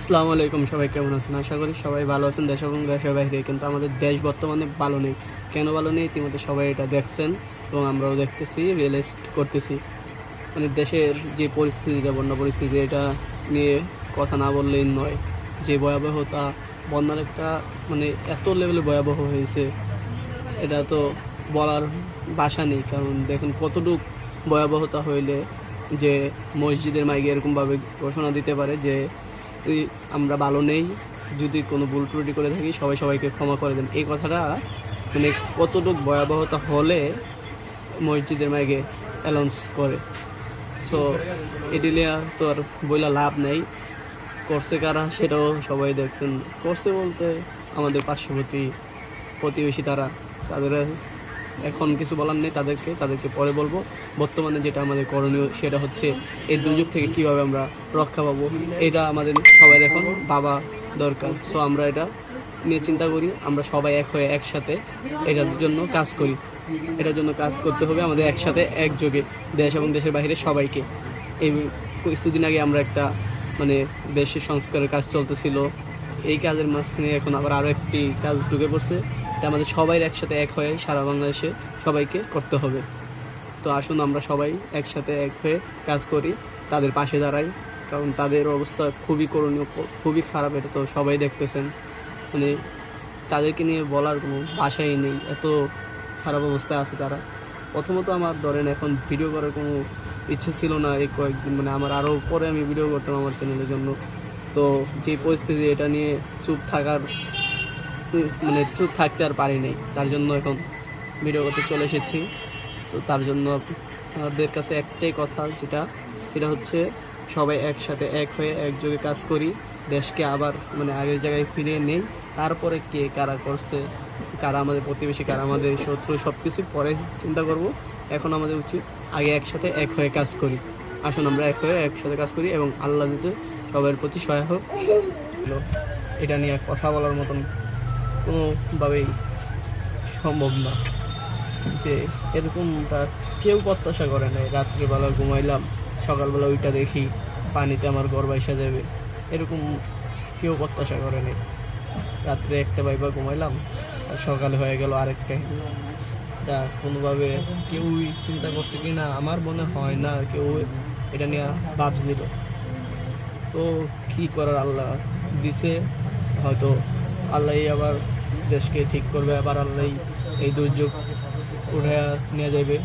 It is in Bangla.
আসসালামু আলাইকুম, সবাই কেমন আছেন? আশা করি সবাই ভালো আছেন, দেশ এবং দেশের বাইরে। কিন্তু আমাদের দেশ বর্তমানে ভালো নেই। কেন ভালো নেই? ইতিমধ্যে সবাই এটা দেখছেন এবং আমরাও দেখতেছি রিয়েলাইজ করতেছি। মানে দেশের যে পরিস্থিতিটা বন্যা পরিস্থিতি, এটা নিয়ে কথা না বললেই নয়। যে ভয়াবহতা, বন্যার একটা মানে এত লেভেলে ভয়াবহ হয়েছে, এটা তো বলার ভাষা নেই। কারণ দেখুন, কতটুক ভয়াবহতা হইলে যে মসজিদের মাইকে এরকমভাবে ঘোষণা দিতে পারে যে আমরা ভালো নেই, যদি কোনো ভুল ত্রুটি করে থাকি, সবাই সবাইকে ক্ষমা করে দেন। এই কথাটা মানে কতটুক ভয়াবহতা হলে মসজিদের মাইকে অ্যালাউন্স করে। সো এডিলিয়া তো আর বইলা লাভ নেই। করছে কারা, সেটাও সবাই দেখছেন। করছে বলতে আমাদের পার্শ্ববর্তী প্রতিবেশী তারা। তাদের এখন কিছু বলার নেই তাদেরকে তাদেরকে পরে বলব। বর্তমানে যেটা আমাদের করণীয়, সেটা হচ্ছে এই দুর্যোগ থেকে কীভাবে আমরা রক্ষা পাবো, এটা আমাদের সবার এখন বাবা দরকার। সো আমরা এটা নিয়ে চিন্তা করি, আমরা সবাই এক হয়ে একসাথে এটার জন্য কাজ করি। এটার জন্য কাজ করতে হবে আমাদের একসাথে, একযোগে, দেশ এবং দেশের বাইরে সবাইকে। এই কিছুদিন আগে আমরা একটা মানে দেশের সংস্কারের কাজ চলতেছিল। এই কাজের মাঝখানে এখন আবার আরও একটি কাজ ঢুকে পড়ছে। এটা আমাদের সবাই একসাথে এক হয়ে সারা বাংলাদেশে সবাইকে করতে হবে। তো আসুন আমরা সবাই একসাথে এক হয়ে কাজ করি, তাদের পাশে দাঁড়াই, কারণ তাদের অবস্থা খুবই করণীয়, খুবই খারাপ, এটা তো সবাই দেখতেছেন। মানে তাদেরকে নিয়ে বলার কোনো ভাষাই নেই, এত খারাপ অবস্থায় আছে তারা। প্রথমত আমার ধরেন এখন ভিডিও করার কোনো ইচ্ছে ছিল না এই কয়েকদিন মানে আমার আরও পরে আমি ভিডিও করতাম আমার চ্যানেলের জন্য। তো যে পরিস্থিতি, এটা নিয়ে চুপ থাকার মানে চুপ থাকতে আর পারি নাই। তার জন্য এখন ভিডিও করতে চলে এসেছি। তো তার জন্য আমাদের কাছে একটাই কথা, যেটা, সেটা হচ্ছে সবাই একসাথে এক হয়ে একযোগে কাজ করি। দেশকে আবার মানে আগের জায়গায় ফিরিয়ে নেই। তারপরে কে কারা করছে, কারা আমাদের প্রতিবেশী, কারা আমাদের শত্রু সব কিছু পরে চিন্তা করব। এখন আমাদের উচিত আগে একসাথে এক হয়ে কাজ করি। আসুন আমরা এক হয়ে একসাথে কাজ করি এবং আল্লাহ দিতে সবার প্রতি সহায় হোক। এটা নিয়ে কথা বলার মতন কোনোভাবেই সম্ভব না যে এরকমটা কেউ প্রত্যাশা করে নাই। রাত্রিবেলা ঘুমাইলাম, সকালবেলা ওইটা দেখি পানিতে আমার ঘর বাইসা যাবে। এরকম কেউ প্রত্যাশা করে নাই। রাত্রে একটা বাইবা ঘুমাইলাম, আর সকালে হয়ে গেল আরেকটা এটা কোনোভাবে কেউই চিন্তা করছে কি না আমার মনে হয় না কেউ এটা নিয়ে ভাবছিল। তো কি করার আল্লাহ দিছে, হয়তো আল্লাহ আবার দেশকে ঠিক করবে আবার আল্লাহ এই দুর্যোগ উঠে নিয়ে যাবে